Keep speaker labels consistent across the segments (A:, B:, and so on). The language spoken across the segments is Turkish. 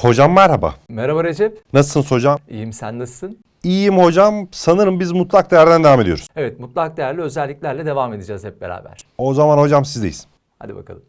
A: Hocam merhaba.
B: Merhaba Recep.
A: Nasılsınız hocam?
B: İyiyim sen nasılsın?
A: İyiyim hocam. Sanırım biz mutlak değerden devam ediyoruz.
B: Evet mutlak değerli özelliklerle devam edeceğiz hep beraber.
A: O zaman hocam sizdeyiz.
B: Hadi bakalım.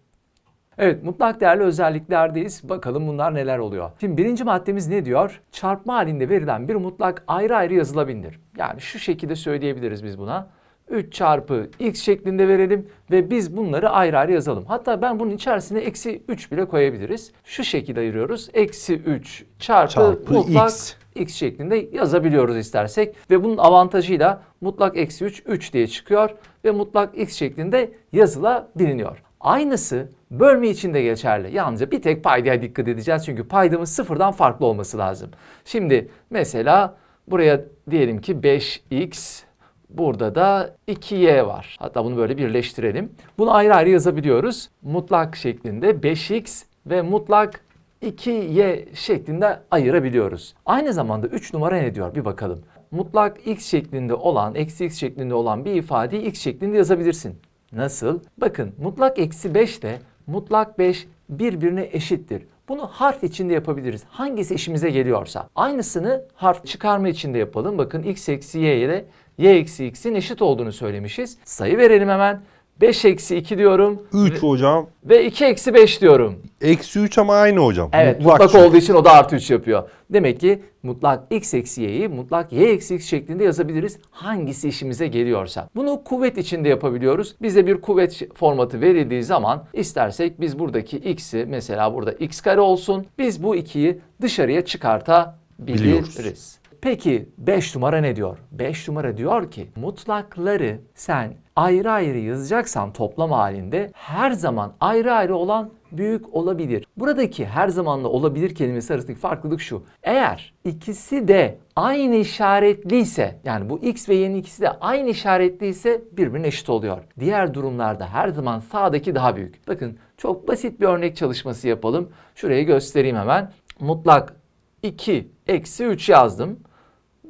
B: Evet mutlak değerli özelliklerdeyiz. Bakalım bunlar neler oluyor. Şimdi birinci maddemiz ne diyor? Çarpma halinde verilen bir mutlak ayrı ayrı yazılabilir. Yani şu şekilde söyleyebiliriz biz buna. 3 çarpı x şeklinde verelim ve biz bunları ayrı ayrı yazalım. Hatta ben bunun içerisine eksi 3 bile koyabiliriz. Şu şekilde ayırıyoruz. Eksi 3 çarpı,
A: Çarpı
B: mutlak
A: x.
B: x şeklinde yazabiliyoruz istersek. Ve bunun avantajıyla mutlak eksi 3 3 diye çıkıyor ve mutlak x şeklinde yazılabiliyor. Aynısı bölme için de geçerli. Yalnızca bir tek paydaya dikkat edeceğiz çünkü paydamız sıfırdan farklı olması lazım. Şimdi mesela buraya diyelim ki 5x Burada da 2y var. Hatta bunu böyle birleştirelim. Bunu ayrı ayrı yazabiliyoruz. Mutlak şeklinde 5x ve mutlak 2y şeklinde ayırabiliyoruz. Aynı zamanda 3 numara ne diyor bir bakalım. Mutlak x şeklinde olan, eksi x şeklinde olan bir ifadeyi x şeklinde yazabilirsin. Nasıl? Bakın mutlak eksi 5 ile mutlak 5 birbirine eşittir. Bunu harf içinde yapabiliriz. Hangisi işimize geliyorsa. Aynısını harf çıkarma içinde yapalım. Bakın x eksi y ile y eksi x'in eşit olduğunu söylemişiz. Sayı verelim hemen. 5 eksi 2 diyorum
A: 3 hocam.
B: ve 2 eksi 5 diyorum.
A: Eksi 3 ama aynı hocam.
B: Evet mutlak,
A: çünkü.
B: olduğu için o da artı 3 yapıyor. Demek ki mutlak x eksi y'yi mutlak y eksi x şeklinde yazabiliriz. Hangisi işimize geliyorsa. Bunu kuvvet içinde yapabiliyoruz. Bize bir kuvvet formatı verildiği zaman istersek biz buradaki x'i mesela burada x kare olsun. Biz bu 2'yi dışarıya çıkartabiliriz.
A: Biliyoruz.
B: Peki 5 numara ne diyor? 5 numara diyor ki mutlakları sen ayrı ayrı yazacaksan toplam halinde her zaman ayrı ayrı olan büyük olabilir. Buradaki her zamanla olabilir kelimesi arasındaki farklılık şu. Eğer ikisi de aynı işaretliyse yani bu x ve y'nin ikisi de aynı işaretliyse birbirine eşit oluyor. Diğer durumlarda her zaman sağdaki daha büyük. Bakın çok basit bir örnek çalışması yapalım. Şurayı göstereyim hemen. Mutlak 2 eksi 3 yazdım.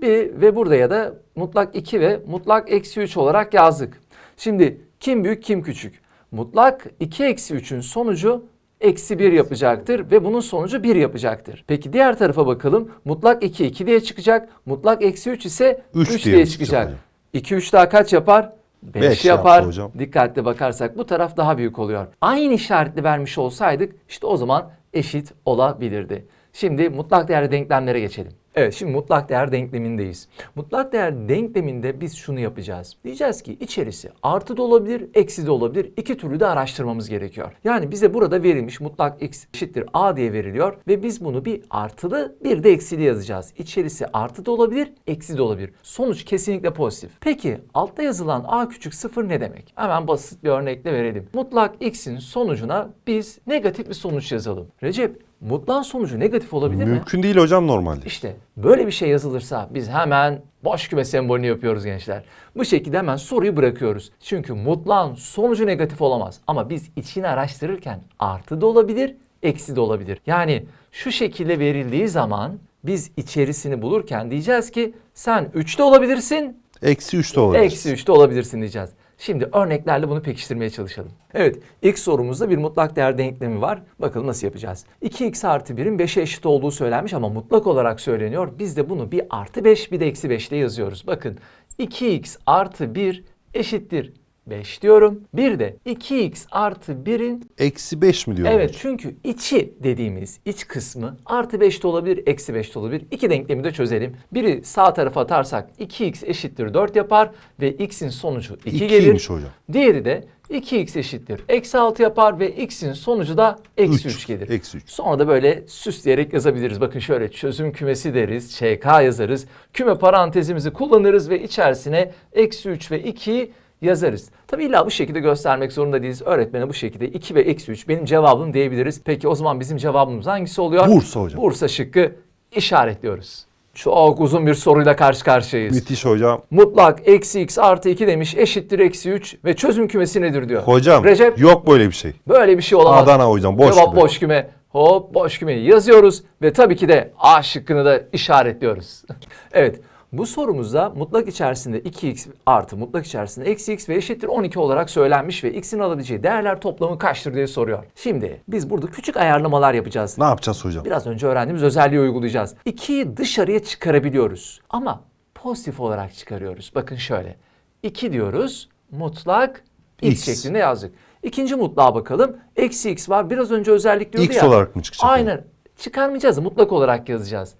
B: Bir ve burada ya da mutlak 2 ve mutlak eksi 3 olarak yazdık. Şimdi kim büyük kim küçük? Mutlak 2 eksi 3'ün sonucu eksi 1 yapacaktır ve bunun sonucu 1 yapacaktır. Peki diğer tarafa bakalım. Mutlak 2 2 diye çıkacak. Mutlak eksi 3 ise 3,
A: Üç
B: diye,
A: diye
B: çıkacak.
A: hocam.
B: 2 3 daha kaç yapar? 5
A: Beş
B: yapar.
A: yaptı hocam.
B: Dikkatli bakarsak bu taraf daha büyük oluyor. Aynı işaretli vermiş olsaydık işte o zaman eşit olabilirdi. Şimdi mutlak değerli denklemlere geçelim. Evet şimdi mutlak değer denklemindeyiz. Mutlak değer denkleminde biz şunu yapacağız. Diyeceğiz ki içerisi artı da olabilir, eksi de olabilir. İki türlü de araştırmamız gerekiyor. Yani bize burada verilmiş mutlak x eşittir a diye veriliyor ve biz bunu bir artılı bir de eksili yazacağız. İçerisi artı da olabilir, eksi de olabilir. Sonuç kesinlikle pozitif. Peki altta yazılan a küçük sıfır ne demek? Hemen basit bir örnekle verelim. Mutlak x'in sonucuna biz negatif bir sonuç yazalım. Recep mutlak sonucu negatif olabilir mi?
A: Mümkün değil hocam normalde.
B: İşte böyle bir şey yazılırsa biz hemen boş küme sembolünü yapıyoruz gençler. Bu şekilde hemen soruyu bırakıyoruz. Çünkü mutlağın sonucu negatif olamaz. Ama biz içini araştırırken artı da olabilir, eksi de olabilir. Yani şu şekilde verildiği zaman biz içerisini bulurken diyeceğiz ki sen 3'te olabilirsin,
A: Eksi 3 de olabilir.
B: Eksi 3'te olabilirsin diyeceğiz. Şimdi örneklerle bunu pekiştirmeye çalışalım. Evet ilk sorumuzda bir mutlak değer denklemi var. Bakalım nasıl yapacağız. 2x artı 1'in 5'e eşit olduğu söylenmiş ama mutlak olarak söyleniyor. Biz de bunu bir artı 5 bir de eksi 5 ile yazıyoruz. Bakın 2x artı 1 eşittir 5 diyorum. Bir de 2x artı 1'in
A: Eksi 5 mi diyor
B: Evet çünkü içi dediğimiz iç kısmı artı 5 de olabilir, eksi 5 de olabilir. İki denklemi de çözelim. Biri sağ tarafa atarsak 2x eşittir 4 yapar ve x'in sonucu 2
A: İkiymiş
B: gelir.
A: hocam.
B: Diğeri de 2x eşittir eksi 6 yapar ve x'in sonucu da eksi
A: Üç.
B: 3 gelir.
A: Eksi üç.
B: Sonra da böyle süsleyerek yazabiliriz. Bakın şöyle çözüm kümesi deriz, ÇK yazarız. Küme parantezimizi kullanırız ve içerisine eksi 3 ve 2'yi yazarız. Tabii illa bu şekilde göstermek zorunda değiliz. Öğretmene bu şekilde 2 ve eksi 3 benim cevabım diyebiliriz. Peki o zaman bizim cevabımız hangisi oluyor?
A: Bursa hocam.
B: Bursa şıkkı işaretliyoruz. Çok uzun bir soruyla karşı karşıyayız.
A: Müthiş hocam.
B: Mutlak eksi x artı 2 demiş eşittir eksi 3 ve çözüm kümesi nedir diyor.
A: Hocam
B: Recep
A: yok böyle bir şey.
B: böyle bir şey olamaz.
A: Adana hocam boş
B: Cevap
A: gibi.
B: boş küme. Hop boş kümeyi yazıyoruz ve tabii ki de A şıkkını da işaretliyoruz. evet Bu sorumuzda mutlak içerisinde 2x artı mutlak içerisinde eksi x ve eşittir 12 olarak söylenmiş ve x'in alabileceği değerler toplamı kaçtır diye soruyor. Şimdi biz burada küçük ayarlamalar yapacağız.
A: Ne yapacağız hocam?
B: Biraz önce öğrendiğimiz özelliği uygulayacağız. 2'yi dışarıya çıkarabiliyoruz ama pozitif olarak çıkarıyoruz. Bakın şöyle. 2 diyoruz mutlak x,
A: X.
B: şeklinde yazdık. İkinci mutlağa bakalım. Eksi x var. Biraz önce özellik diyordu
A: X
B: ya.
A: olarak mı çıkacak?
B: Aynen. Çıkarmayacağız. Mutlak olarak yazacağız.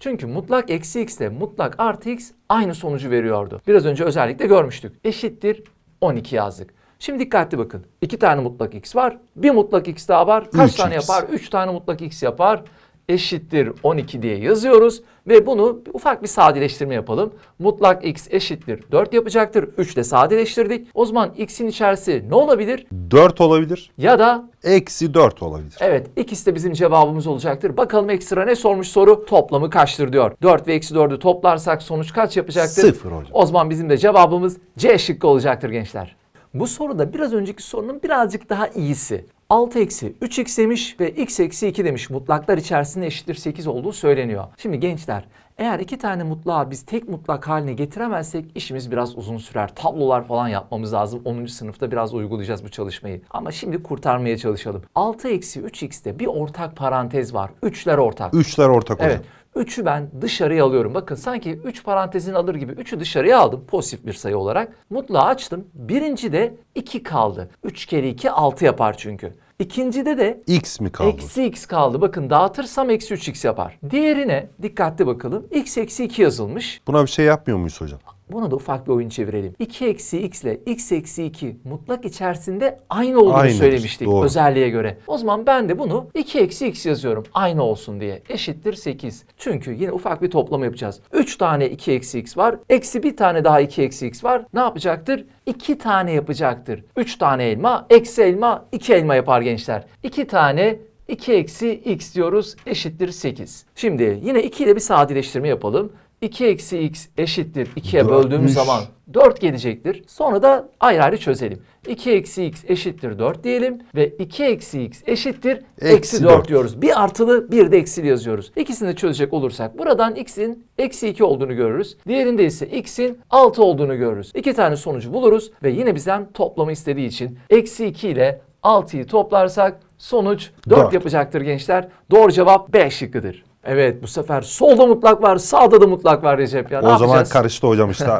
B: Çünkü mutlak eksi x ile mutlak artı x aynı sonucu veriyordu. Biraz önce özellikle görmüştük. Eşittir 12 yazdık. Şimdi dikkatli bakın. İki tane mutlak x var. Bir mutlak x daha var. Kaç
A: 3x.
B: tane yapar? 3 tane mutlak x yapar. Eşittir 12 diye yazıyoruz. Ve bunu ufak bir sadeleştirme yapalım. Mutlak x eşittir 4 yapacaktır. 3 ile sadeleştirdik. O zaman x'in içerisi ne olabilir?
A: 4 olabilir.
B: Ya da
A: Eksi 4 olabilir.
B: Evet ikisi de bizim cevabımız olacaktır. Bakalım ekstra ne sormuş soru? Toplamı kaçtır diyor. 4 ve eksi 4'ü toplarsak sonuç kaç yapacaktır?
A: Sıfır hocam.
B: O zaman bizim de cevabımız C şıkkı olacaktır gençler. Bu soruda biraz önceki sorunun birazcık daha iyisi. 6 eksi 3x demiş ve x eksi 2 demiş. Mutlaklar içerisinde eşittir 8 olduğu söyleniyor. Şimdi gençler eğer iki tane mutlağı biz tek mutlak haline getiremezsek işimiz biraz uzun sürer. Tablolar falan yapmamız lazım. 10. sınıfta biraz uygulayacağız bu çalışmayı. Ama şimdi kurtarmaya çalışalım. 6 eksi 3x'te bir ortak parantez var. 3'ler ortak.
A: 3'ler ortak hocam.
B: Evet. 3'ü ben dışarıya alıyorum. Bakın sanki 3 parantezin alır gibi 3'ü dışarıya aldım pozitif bir sayı olarak. Mutlağı açtım. Birinci de 2 kaldı. 3 kere 2 6 yapar çünkü. İkincide de
A: X mi kaldı?
B: eksi x kaldı. Bakın dağıtırsam eksi 3x yapar. Diğerine dikkatli bakalım. x eksi 2 yazılmış.
A: Buna bir şey yapmıyor muyuz hocam?
B: Buna da ufak bir oyun çevirelim. 2 eksi x ile x eksi 2 mutlak içerisinde aynı olduğunu
A: Aynıdır,
B: söylemiştik
A: doğru.
B: özelliğe göre. O zaman ben de bunu 2 eksi x yazıyorum aynı olsun diye. Eşittir 8. Çünkü yine ufak bir toplama yapacağız. 3 tane 2 eksi x var. Eksi bir tane daha 2 eksi x var. Ne yapacaktır? 2 tane yapacaktır. 3 tane elma, eksi elma, 2 elma yapar gençler. 2 tane 2 eksi x diyoruz eşittir 8. Şimdi yine 2 ile bir sadeleştirme yapalım. 2 eksi x eşittir 2'ye
A: Dörtmüş.
B: böldüğümüz zaman 4 gelecektir. Sonra da ayrı ayrı çözelim. 2 eksi x eşittir 4 diyelim ve 2 eksi x eşittir eksi,
A: Eksi
B: 4
A: dört.
B: diyoruz. Bir artılı bir de eksili yazıyoruz. İkisini de çözecek olursak buradan x'in eksi 2 olduğunu görürüz. Diğerinde ise x'in 6 olduğunu görürüz. İki tane sonucu buluruz ve yine bizden toplamı istediği için eksi 2 ile 6'yı toplarsak sonuç 4
A: Dört.
B: yapacaktır gençler. Doğru cevap B şıkkıdır. Evet bu sefer solda mutlak var sağda da mutlak var Recep ya. Ne
A: o zaman
B: yapacağız?
A: karıştı hocam işte.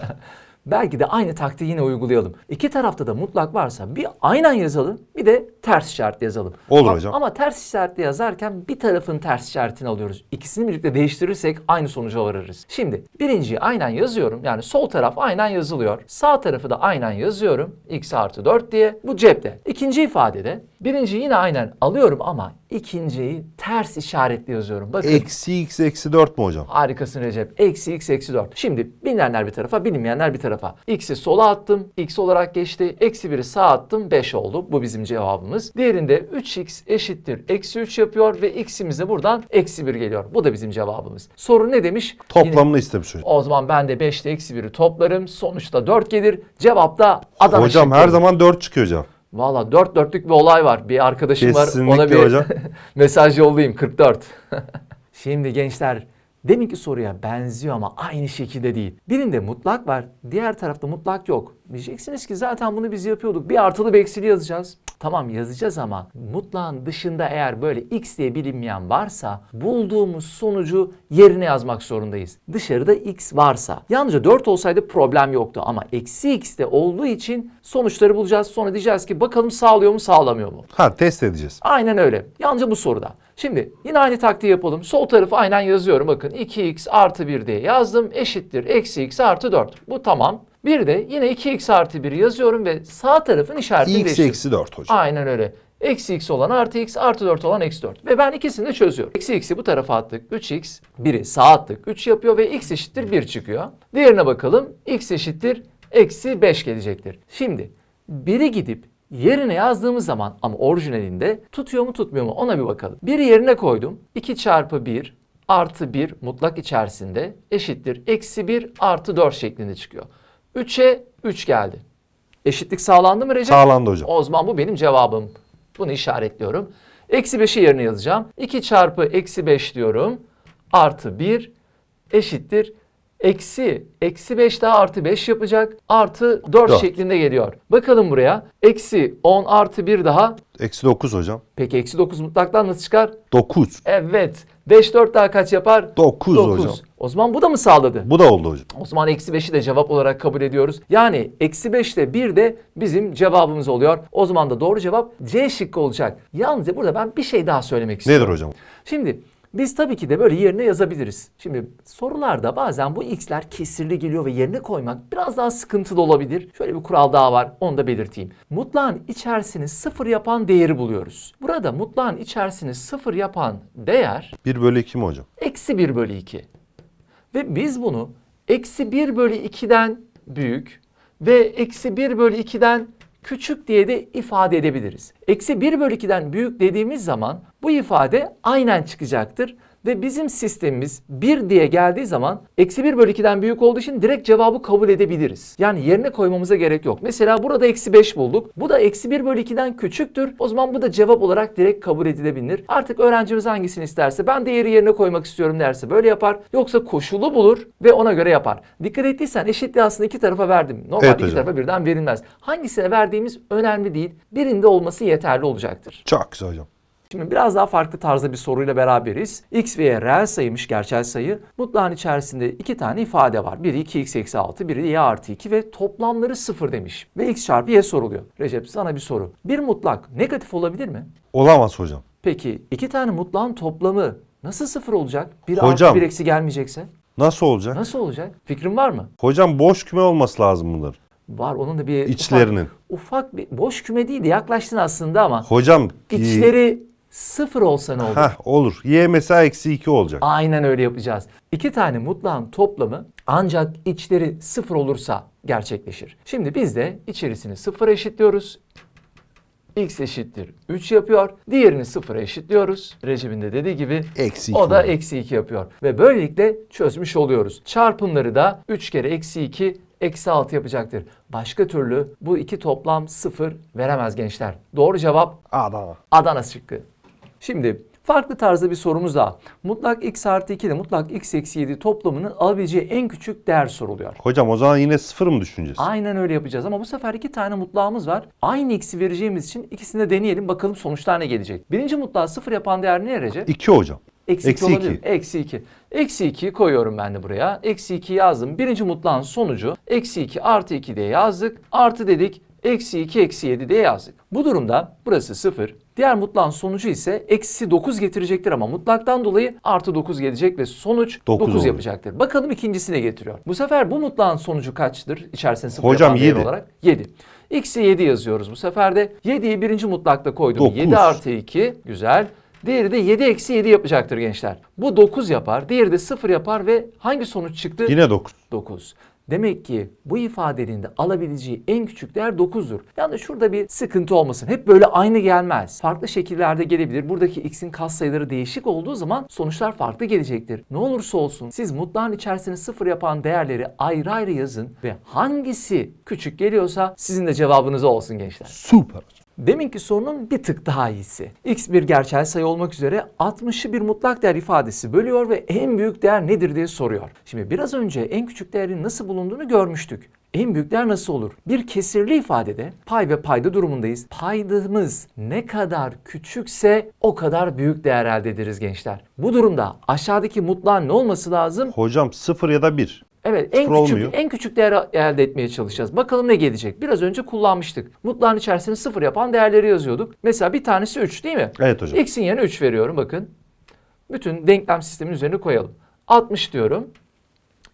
B: Belki de aynı taktiği yine uygulayalım. İki tarafta da mutlak varsa bir aynen yazalım bir de ters işaretli yazalım.
A: Olur
B: Ama-
A: hocam.
B: Ama ters işaretli yazarken bir tarafın ters işaretini alıyoruz. İkisini birlikte değiştirirsek aynı sonuca varırız. Şimdi birinciyi aynen yazıyorum. Yani sol taraf aynen yazılıyor. Sağ tarafı da aynen yazıyorum. x artı 4 diye. Bu cepte. İkinci ifadede birinciyi yine aynen alıyorum ama ikinciyi ters işaretli yazıyorum. Bakın.
A: eksi x eksi 4 mü hocam?
B: Harikasın Recep. Eksi x eksi 4. Şimdi bilinenler bir tarafa bilinmeyenler bir tarafa. X'i sola attım. X olarak geçti. Eksi 1'i sağa attım. 5 oldu. Bu bizim cevabımız. Diğerinde 3x eşittir. Eksi 3 yapıyor ve x'imiz de buradan eksi 1 geliyor. Bu da bizim cevabımız. Soru ne demiş? Yine-
A: Toplamını istemiş hocam.
B: o zaman ben de 5 ile eksi 1'i toplarım. Sonuçta 4 gelir. Cevap da Adana
A: Hocam her zaman 4 çıkıyor hocam.
B: Valla 4 dörtlük bir olay var. Bir arkadaşım var. Ona
A: Kesinlikle
B: bir
A: hocam.
B: mesaj yollayayım 44. Şimdi gençler deminki soruya benziyor ama aynı şekilde değil. Birinde mutlak var, diğer tarafta mutlak yok. Diyeceksiniz ki zaten bunu biz yapıyorduk. Bir artılı bir eksili yazacağız. Tamam yazacağız ama mutlağın dışında eğer böyle x diye bilinmeyen varsa bulduğumuz sonucu yerine yazmak zorundayız. Dışarıda x varsa. Yalnızca 4 olsaydı problem yoktu ama eksi x de olduğu için sonuçları bulacağız. Sonra diyeceğiz ki bakalım sağlıyor mu sağlamıyor mu?
A: Ha test edeceğiz.
B: Aynen öyle. Yalnızca bu soruda. Şimdi yine aynı taktiği yapalım. Sol tarafı aynen yazıyorum. Bakın 2x artı 1 diye yazdım. Eşittir eksi x artı 4. Bu tamam. Bir de yine 2x artı 1 yazıyorum ve sağ tarafın işaretini
A: x
B: değiştiriyorum.
A: eksi 4 hocam.
B: Aynen öyle. Eksi x olan artı x artı 4 olan eksi 4. Ve ben ikisini de çözüyorum. Eksi x'i bu tarafa attık. 3x. Biri sağa attık. 3 yapıyor ve x eşittir 1 çıkıyor. Diğerine bakalım. x eşittir eksi 5 gelecektir. Şimdi biri gidip yerine yazdığımız zaman ama orijinalinde tutuyor mu tutmuyor mu ona bir bakalım. Biri yerine koydum. 2 çarpı 1 artı 1 mutlak içerisinde eşittir. Eksi 1 artı 4 şeklinde çıkıyor. 3'e 3 geldi. Eşitlik sağlandı mı Recep?
A: Sağlandı hocam.
B: O zaman bu benim cevabım. Bunu işaretliyorum. Eksi 5'i yerine yazacağım. 2 çarpı eksi 5 diyorum. Artı 1 eşittir. Eksi, eksi 5 daha artı 5 yapacak. Artı 4
A: Dört.
B: şeklinde geliyor. Bakalım buraya. Eksi 10 artı 1 daha.
A: Eksi 9 hocam.
B: Peki eksi 9 mutlaktan nasıl çıkar?
A: 9.
B: Evet. 5 4 daha kaç yapar?
A: 9
B: Dokuz.
A: hocam.
B: O zaman bu da mı sağladı?
A: Bu da oldu hocam.
B: O zaman eksi 5'i de cevap olarak kabul ediyoruz. Yani eksi 5 ile 1 de bizim cevabımız oluyor. O zaman da doğru cevap C şıkkı olacak. Yalnızca burada ben bir şey daha söylemek istiyorum.
A: Nedir hocam?
B: Şimdi biz tabii ki de böyle yerine yazabiliriz. Şimdi sorularda bazen bu x'ler kesirli geliyor ve yerine koymak biraz daha sıkıntılı olabilir. Şöyle bir kural daha var onu da belirteyim. Mutlağın içerisini sıfır yapan değeri buluyoruz. Burada mutlağın içerisini sıfır yapan değer
A: 1 bölü 2 mi hocam?
B: eksi 1 bölü 2. Ve biz bunu eksi 1 bölü 2'den büyük ve eksi 1 bölü 2'den küçük diye de ifade edebiliriz. Eksi 1 bölü 2'den büyük dediğimiz zaman bu ifade aynen çıkacaktır. Ve bizim sistemimiz 1 diye geldiği zaman eksi 1 bölü 2'den büyük olduğu için direkt cevabı kabul edebiliriz. Yani yerine koymamıza gerek yok. Mesela burada eksi 5 bulduk. Bu da eksi 1 bölü 2'den küçüktür. O zaman bu da cevap olarak direkt kabul edilebilir. Artık öğrencimiz hangisini isterse ben değeri yerine koymak istiyorum derse böyle yapar. Yoksa koşulu bulur ve ona göre yapar. Dikkat ettiysen eşitliği aslında iki tarafa verdim. Normalde
A: Evet
B: iki
A: hocam.
B: tarafa birden verilmez. Hangisine verdiğimiz önemli değil. Birinde olması yeterli olacaktır.
A: Çok güzel hocam.
B: Şimdi biraz daha farklı tarzda bir soruyla beraberiz. X ve Y reel sayıymış gerçel sayı. Mutlağın içerisinde iki tane ifade var. Biri 2x eksi 6, biri y artı 2 ve toplamları 0 demiş. Ve x çarpı y soruluyor. Recep sana bir soru. Bir mutlak negatif olabilir mi?
A: Olamaz hocam.
B: Peki iki tane mutlağın toplamı nasıl sıfır olacak? Bir
A: Hocam.
B: artı bir eksi gelmeyecekse.
A: Nasıl olacak?
B: Nasıl olacak? Fikrin var mı?
A: Hocam boş küme olması lazım bunlar.
B: Var onun da bir
A: İçlerinin.
B: ufak, ufak bir boş küme değil de yaklaştın aslında ama
A: Hocam.
B: içleri sıfır olsa ne olur?
A: Heh, olur. Y mesela eksi 2 olacak.
B: Aynen öyle yapacağız. İki tane mutlağın toplamı ancak içleri sıfır olursa gerçekleşir. Şimdi biz de içerisini sıfıra eşitliyoruz. x eşittir 3 yapıyor. Diğerini sıfıra eşitliyoruz. Recep'in de dediği gibi
A: Eksi 2
B: o da eksi 2 yapıyor. Ve böylelikle çözmüş oluyoruz. Çarpımları da 3 kere eksi 2 eksi 6 yapacaktır. Başka türlü bu iki toplam sıfır veremez gençler. Doğru cevap
A: Adana.
B: Adana şıkkı. Şimdi farklı tarzda bir sorumuz daha. Mutlak x artı 2 ile mutlak x eksi 7 toplamının alabileceği en küçük değer soruluyor.
A: Hocam o zaman yine sıfır mı düşüneceğiz?
B: Aynen öyle yapacağız ama bu sefer iki tane mutlağımız var. Aynı x'i vereceğimiz için ikisini de deneyelim bakalım sonuçlar ne gelecek. Birinci mutlağı sıfır yapan değer ne Recep?
A: 2 hocam.
B: Eksi 2
A: Eksi
B: olabilir.
A: iki.
B: Eksi 2. Eksi 2'yi koyuyorum ben de buraya. Eksi 2 yazdım. Birinci mutlağın sonucu eksi 2 artı 2 diye yazdık. Artı dedik. Eksi 2 eksi 7 diye yazdık. Bu durumda burası 0. Diğer mutlağın sonucu ise eksi 9 getirecektir ama mutlaktan dolayı artı 9 gelecek ve sonuç 9,
A: Dokuz olacak.
B: yapacaktır. Bakalım ikincisi ne getiriyor? Bu sefer bu mutlağın sonucu kaçtır? İçerisine 0
A: Hocam,
B: yapan değer
A: yedi.
B: olarak. 7. X'e 7 yazıyoruz bu sefer de. 7'yi birinci mutlakta koydum.
A: Dokuz.
B: 7 artı 2. Güzel. Diğeri de 7 eksi 7 yapacaktır gençler. Bu 9 yapar. Diğeri de 0 yapar ve hangi sonuç çıktı?
A: Yine 9.
B: 9. Demek ki bu ifadenin de alabileceği en küçük değer 9'dur. Yani şurada bir sıkıntı olmasın. Hep böyle aynı gelmez. Farklı şekillerde gelebilir. Buradaki x'in katsayıları değişik olduğu zaman sonuçlar farklı gelecektir. Ne olursa olsun siz mutlağın içerisine sıfır yapan değerleri ayrı ayrı yazın ve hangisi küçük geliyorsa sizin de cevabınız olsun gençler.
A: Süper.
B: Deminki sorunun bir tık daha iyisi. X bir gerçel sayı olmak üzere 60'ı bir mutlak değer ifadesi bölüyor ve en büyük değer nedir diye soruyor. Şimdi biraz önce en küçük değerin nasıl bulunduğunu görmüştük. En büyük değer nasıl olur? Bir kesirli ifadede pay ve payda durumundayız. Paydamız ne kadar küçükse o kadar büyük değer elde ederiz gençler. Bu durumda aşağıdaki mutlağın ne olması lazım?
A: Hocam 0 ya da 1.
B: Evet en
A: Sıfır
B: küçük
A: olmuyor.
B: en küçük değeri elde etmeye çalışacağız. Bakalım ne gelecek? Biraz önce kullanmıştık. Mutlağın içerisine sıfır yapan değerleri yazıyorduk. Mesela bir tanesi 3 değil mi?
A: Evet hocam.
B: X'in yerine 3 veriyorum bakın. Bütün denklem sistemin üzerine koyalım. 60 diyorum.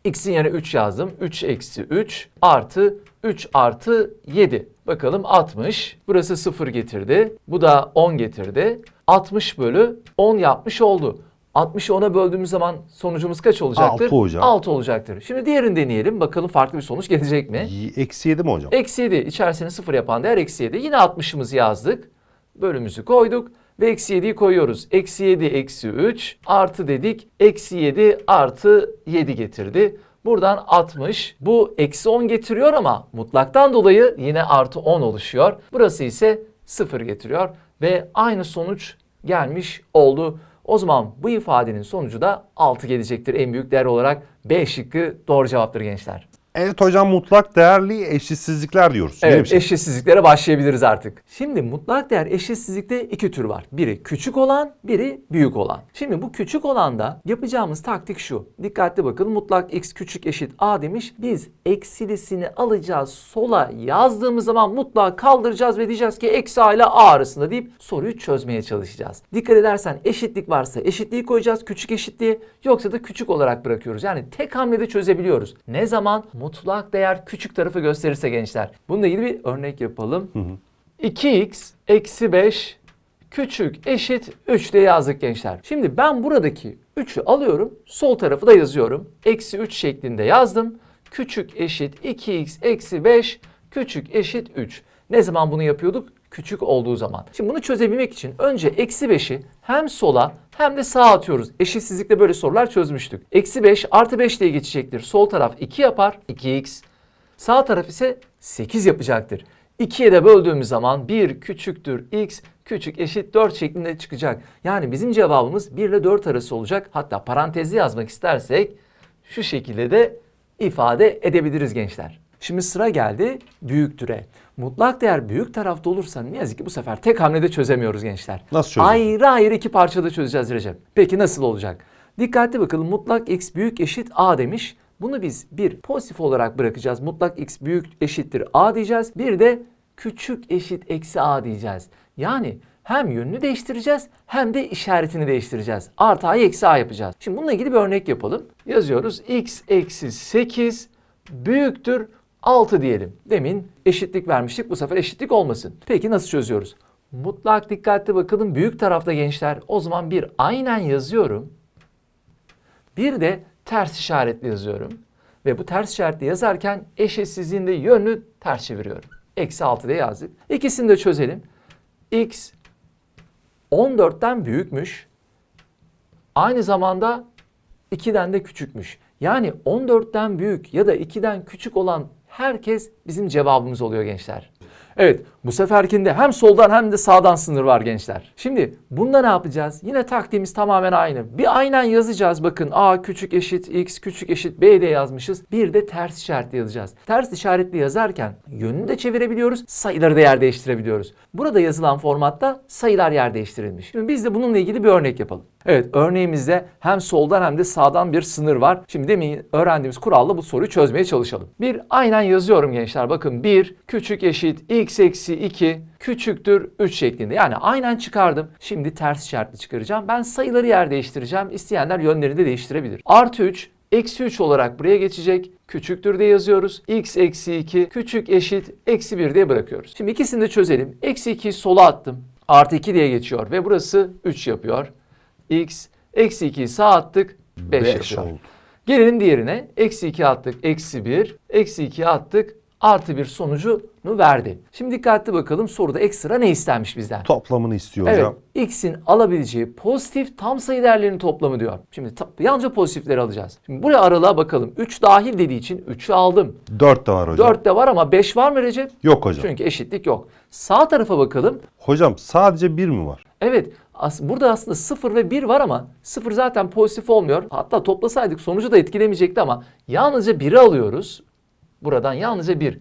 B: X'in yerine 3 yazdım. 3 eksi 3 artı 3 artı 7. Bakalım 60. Burası 0 getirdi. Bu da 10 getirdi. 60 bölü 10 yapmış oldu. 60'ı 10'a böldüğümüz zaman sonucumuz kaç olacaktır?
A: Altı hocam.
B: 6 olacaktır. Şimdi diğerini deneyelim. Bakalım farklı bir sonuç gelecek mi?
A: Eksi 7 mi hocam?
B: Eksi 7 içerisine 0 yapan değer eksi 7. Yine 60'ımızı yazdık. Bölümümüzü koyduk ve eksi 7'yi koyuyoruz. Eksi 7 eksi 3 artı dedik. Eksi 7 artı 7 getirdi. Buradan 60. Bu eksi 10 getiriyor ama mutlaktan dolayı yine artı 10 oluşuyor. Burası ise 0 getiriyor ve aynı sonuç gelmiş oldu. O zaman bu ifadenin sonucu da 6 gelecektir en büyük değer olarak. B şıkkı doğru cevaptır gençler.
A: Evet hocam mutlak değerli eşitsizlikler diyoruz.
B: Evet
A: şey.
B: eşitsizliklere başlayabiliriz artık. Şimdi mutlak değer eşitsizlikte iki tür var. Biri küçük olan, biri büyük olan. Şimdi bu küçük olanda yapacağımız taktik şu. Dikkatli bakın mutlak x küçük eşit a demiş. Biz eksilisini alacağız sola yazdığımız zaman mutlağı kaldıracağız ve diyeceğiz ki eksi a ile a arasında deyip soruyu çözmeye çalışacağız. Dikkat edersen eşitlik varsa eşitliği koyacağız küçük eşitliği yoksa da küçük olarak bırakıyoruz. Yani tek hamlede çözebiliyoruz. Ne zaman? Mutlak değer küçük tarafı gösterirse gençler. Bununla ilgili bir örnek yapalım. 2x eksi 5 küçük eşit 3 diye yazdık gençler. Şimdi ben buradaki 3'ü alıyorum. Sol tarafı da yazıyorum. Eksi 3 şeklinde yazdım. Küçük eşit 2x eksi 5 küçük eşit 3. Ne zaman bunu yapıyorduk? Küçük olduğu zaman. Şimdi bunu çözebilmek için önce eksi 5'i hem sola hem de sağa atıyoruz. Eşitsizlikte böyle sorular çözmüştük. Eksi 5 artı 5 diye geçecektir. Sol taraf 2 yapar. 2x. Sağ taraf ise 8 yapacaktır. 2'ye de böldüğümüz zaman 1 küçüktür x küçük eşit 4 şeklinde çıkacak. Yani bizim cevabımız 1 ile 4 arası olacak. Hatta parantezli yazmak istersek şu şekilde de ifade edebiliriz gençler. Şimdi sıra geldi büyük türe. Mutlak değer büyük tarafta olursa ne yazık ki bu sefer tek hamlede çözemiyoruz gençler.
A: Nasıl çözeceğiz?
B: Ayrı ayrı iki parçada çözeceğiz Recep. Peki nasıl olacak? Dikkatli bakalım mutlak x büyük eşit a demiş. Bunu biz bir pozitif olarak bırakacağız. Mutlak x büyük eşittir a diyeceğiz. Bir de küçük eşit eksi a diyeceğiz. Yani hem yönünü değiştireceğiz hem de işaretini değiştireceğiz. Artı a'yı eksi a yapacağız. Şimdi bununla ilgili bir örnek yapalım. Yazıyoruz x eksi 8 büyüktür 6 diyelim. Demin eşitlik vermiştik. Bu sefer eşitlik olmasın. Peki nasıl çözüyoruz? Mutlak dikkatli bakalım büyük tarafta gençler. O zaman bir aynen yazıyorum. Bir de ters işaretli yazıyorum. Ve bu ters işaretli yazarken eşitsizliğin de yönünü ters çeviriyorum. Eksi 6 diye yazdık. İkisini de çözelim. X 14'ten büyükmüş. Aynı zamanda 2'den de küçükmüş. Yani 14'ten büyük ya da 2'den küçük olan herkes bizim cevabımız oluyor gençler. Evet bu seferkinde hem soldan hem de sağdan sınır var gençler. Şimdi bunda ne yapacağız? Yine taktiğimiz tamamen aynı. Bir aynen yazacağız bakın a küçük eşit x küçük eşit b diye yazmışız. Bir de ters işaretli yazacağız. Ters işaretli yazarken yönünü de çevirebiliyoruz sayıları da yer değiştirebiliyoruz. Burada yazılan formatta sayılar yer değiştirilmiş. Şimdi biz de bununla ilgili bir örnek yapalım. Evet örneğimizde hem soldan hem de sağdan bir sınır var. Şimdi demin öğrendiğimiz kuralla bu soruyu çözmeye çalışalım. Bir aynen yazıyorum gençler. Bakın 1 küçük eşit x eksi 2 küçüktür 3 şeklinde. Yani aynen çıkardım. Şimdi ters işaretli çıkaracağım. Ben sayıları yer değiştireceğim. İsteyenler yönlerini de değiştirebilir. Artı 3 Eksi 3 olarak buraya geçecek. Küçüktür diye yazıyoruz. X eksi 2 küçük eşit eksi 1 diye bırakıyoruz. Şimdi ikisini de çözelim. Eksi 2'yi sola attım. Artı 2 diye geçiyor ve burası 3 yapıyor. X eksi 2'yi sağ attık 5
A: Beş
B: yapıyor.
A: oldu.
B: Gelelim diğerine. Eksi 2 attık eksi 1. Eksi 2 attık artı 1 sonucunu verdi. Şimdi dikkatli bakalım soruda ekstra ne istenmiş bizden?
A: Toplamını istiyor
B: Evet,
A: hocam.
B: x'in alabileceği pozitif tam sayı değerlerinin toplamı diyor. Şimdi yalnızca pozitifleri alacağız. Şimdi buraya aralığa bakalım. 3 dahil dediği için 3'ü aldım.
A: 4 de var hocam.
B: 4 de var ama 5 var mı Recep?
A: Yok hocam.
B: Çünkü eşitlik yok. Sağ tarafa bakalım.
A: Hocam sadece 1 mi var?
B: Evet as- burada aslında 0 ve 1 var ama 0 zaten pozitif olmuyor. Hatta toplasaydık sonucu da etkilemeyecekti ama yalnızca 1'i alıyoruz. Buradan yalnızca 1.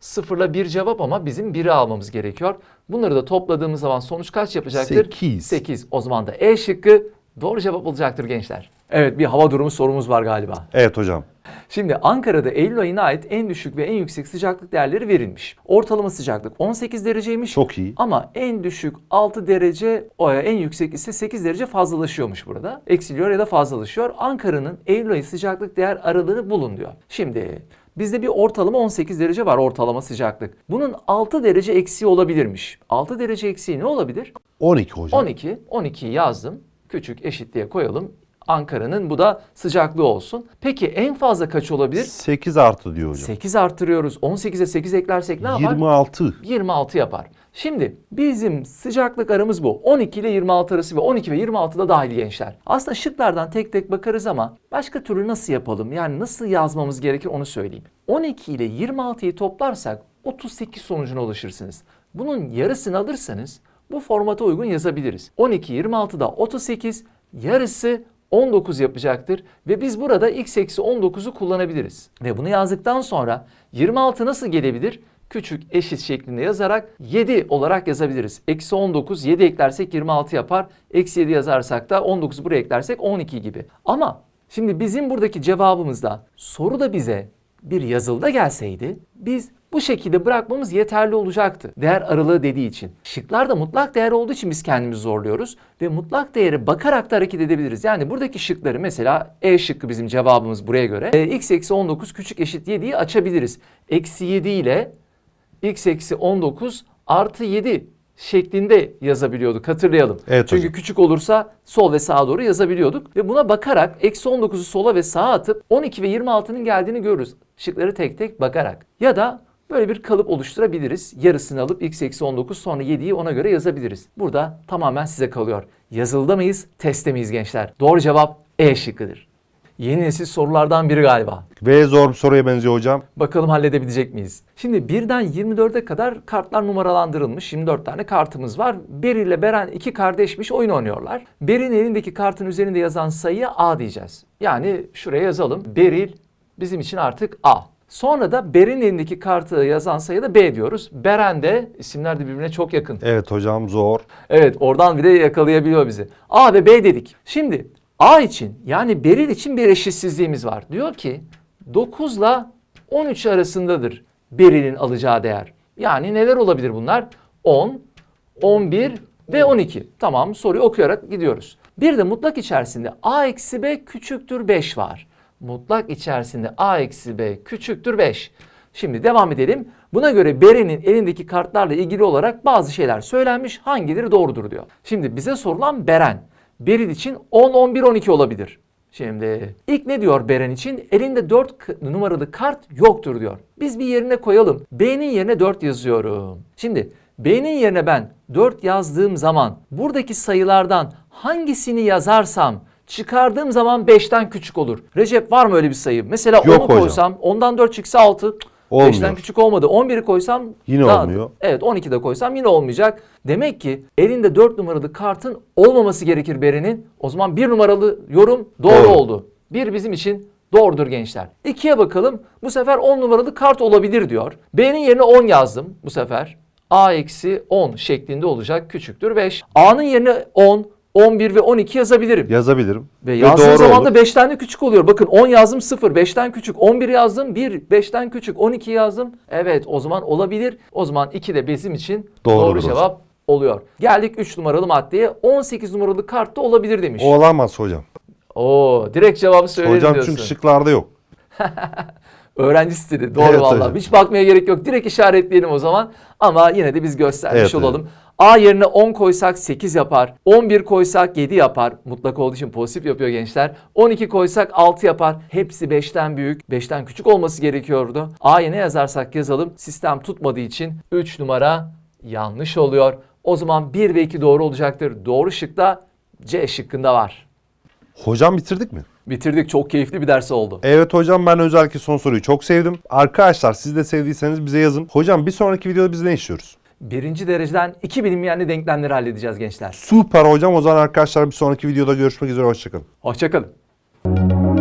B: 0 ile 1 cevap ama bizim 1'i almamız gerekiyor. Bunları da topladığımız zaman sonuç kaç yapacaktır?
A: Sekiz.
B: 8. O zaman da E şıkkı doğru cevap olacaktır gençler. Evet bir hava durumu sorumuz var galiba.
A: Evet hocam.
B: Şimdi Ankara'da Eylül ayına ait en düşük ve en yüksek sıcaklık değerleri verilmiş. Ortalama sıcaklık 18 dereceymiş.
A: Çok iyi.
B: Ama en düşük 6 derece, o en yüksek ise 8 derece fazlalaşıyormuş burada. Eksiliyor ya da fazlalaşıyor. Ankara'nın Eylül ayı sıcaklık değer aralığını bulun diyor. Şimdi bizde bir ortalama 18 derece var ortalama sıcaklık. Bunun 6 derece eksiği olabilirmiş. 6 derece eksiği ne olabilir?
A: 12 hocam.
B: 12. 12'yi yazdım. Küçük eşit diye koyalım. Ankara'nın bu da sıcaklığı olsun. Peki en fazla kaç olabilir?
A: 8 artı diyor hocam.
B: 8 arttırıyoruz. 18'e 8 eklersek ne yapar?
A: 26.
B: 26 yapar. Şimdi bizim sıcaklık aramız bu. 12 ile 26 arası ve 12 ve 26 da dahil gençler. Aslında şıklardan tek tek bakarız ama başka türlü nasıl yapalım? Yani nasıl yazmamız gerekir onu söyleyeyim. 12 ile 26'yı toplarsak 38 sonucuna ulaşırsınız. Bunun yarısını alırsanız bu formata uygun yazabiliriz. 12 26'da 38 yarısı 19 yapacaktır ve biz burada x eksi 19'u kullanabiliriz. Ve bunu yazdıktan sonra 26 nasıl gelebilir? Küçük eşit şeklinde yazarak 7 olarak yazabiliriz. Eksi 19 7 eklersek 26 yapar. Eksi 7 yazarsak da 19 buraya eklersek 12 gibi. Ama şimdi bizim buradaki cevabımızda soru da bize bir yazılıda gelseydi biz bu şekilde bırakmamız yeterli olacaktı. Değer aralığı dediği için. Şıklarda mutlak değer olduğu için biz kendimizi zorluyoruz ve mutlak değere bakarak da hareket edebiliriz. Yani buradaki şıkları mesela E şıkkı bizim cevabımız buraya göre. E, x eksi 19 küçük eşit 7'yi açabiliriz. Eksi 7 ile x eksi 19 artı 7 şeklinde yazabiliyorduk hatırlayalım.
A: Evet
B: Çünkü
A: hocam.
B: küçük olursa sol ve sağa doğru yazabiliyorduk. Ve buna bakarak eksi 19'u sola ve sağa atıp 12 ve 26'nın geldiğini görürüz. Şıkları tek tek bakarak. Ya da böyle bir kalıp oluşturabiliriz. Yarısını alıp x eksi 19 sonra 7'yi ona göre yazabiliriz. Burada tamamen size kalıyor. Yazılıda mıyız, testte miyiz gençler? Doğru cevap E şıkkıdır. Yeni nesil sorulardan biri galiba.
A: Ve zor bir soruya benziyor hocam.
B: Bakalım halledebilecek miyiz? Şimdi birden 24'e kadar kartlar numaralandırılmış. 24 tane kartımız var. Beri ile Beren iki kardeşmiş oyun oynuyorlar. Beril elindeki kartın üzerinde yazan sayıya A diyeceğiz. Yani şuraya yazalım. Beril bizim için artık A. Sonra da Berin elindeki kartı yazan sayıya da B diyoruz. Beren de isimler de birbirine çok yakın.
A: Evet hocam zor.
B: Evet oradan bir de yakalayabiliyor bizi. A ve B dedik. Şimdi A için yani Beril için bir eşitsizliğimiz var. Diyor ki 9 ile 13 arasındadır Beril'in alacağı değer. Yani neler olabilir bunlar? 10, 11 ve 12. Tamam soruyu okuyarak gidiyoruz. Bir de mutlak içerisinde A eksi B küçüktür 5 var. Mutlak içerisinde A eksi B küçüktür 5. Şimdi devam edelim. Buna göre Beren'in elindeki kartlarla ilgili olarak bazı şeyler söylenmiş. Hangileri doğrudur diyor. Şimdi bize sorulan Beren. Beril için 10, 11, 12 olabilir. Şimdi ilk ne diyor Beren için? Elinde 4 k- numaralı kart yoktur diyor. Biz bir yerine koyalım. B'nin yerine 4 yazıyorum. Şimdi B'nin yerine ben 4 yazdığım zaman buradaki sayılardan hangisini yazarsam çıkardığım zaman 5'ten küçük olur. Recep var mı öyle bir sayı? Mesela
A: Yok
B: 10'u
A: hocam.
B: koysam ondan 4 çıksa 6.
A: Olmuyor.
B: 5'ten küçük olmadı. 11'i koysam
A: Yine
B: daha-
A: olmuyor.
B: Evet 12 de koysam yine olmayacak. Demek ki elinde 4 numaralı kartın olmaması gerekir Beren'in. O zaman 1 numaralı yorum doğru,
A: Doğru.
B: oldu. Bir bizim için doğrudur gençler. 2'ye bakalım. Bu sefer 10 numaralı kart olabilir diyor. B'nin yerine 10 yazdım bu sefer. A eksi 10 şeklinde olacak. Küçüktür 5. A'nın yerine 10, 11 ve 12 yazabilirim.
A: Yazabilirim.
B: Ve yazdığım
A: doğru
B: zaman da 5'ten de küçük oluyor. Bakın 10 yazdım 0, 5'ten küçük. 11 yazdım 1, 5'ten küçük. 12 yazdım. Evet o zaman olabilir. O zaman 2 de bizim için doğru
A: hocam.
B: cevap oluyor. Geldik 3 numaralı maddeye. 18 numaralı kart da olabilir demiş.
A: O olamaz hocam.
B: Oo, direkt cevabı söyledim
A: hocam
B: diyorsun.
A: çünkü şıklarda yok.
B: Öğrenci stili. Doğru
A: Evet
B: vallahi.
A: hocam.
B: Hiç bakmaya gerek yok. Direkt işaretleyelim o zaman. Ama yine de biz göstermiş
A: Evet,
B: olalım. A yerine 10 koysak 8 yapar. 11 koysak 7 yapar. Mutlak olduğu için pozitif yapıyor gençler. 12 koysak 6 yapar. Hepsi 5'ten büyük, 5'ten küçük olması gerekiyordu. A'ya ne yazarsak yazalım. Sistem tutmadığı için 3 numara yanlış oluyor. O zaman 1 ve 2 doğru olacaktır. Doğru şık da C şıkkında var.
A: Hocam bitirdik mi?
B: Bitirdik. Çok keyifli bir ders oldu.
A: Evet hocam ben özellikle son soruyu çok sevdim. Arkadaşlar siz de sevdiyseniz bize yazın. Hocam bir sonraki videoda biz ne işliyoruz?
B: Birinci dereceden iki bilinmeyenli denklemleri halledeceğiz gençler.
A: Süper hocam o zaman arkadaşlar bir sonraki videoda görüşmek üzere hoşçakalın.
B: Hoşçakalın.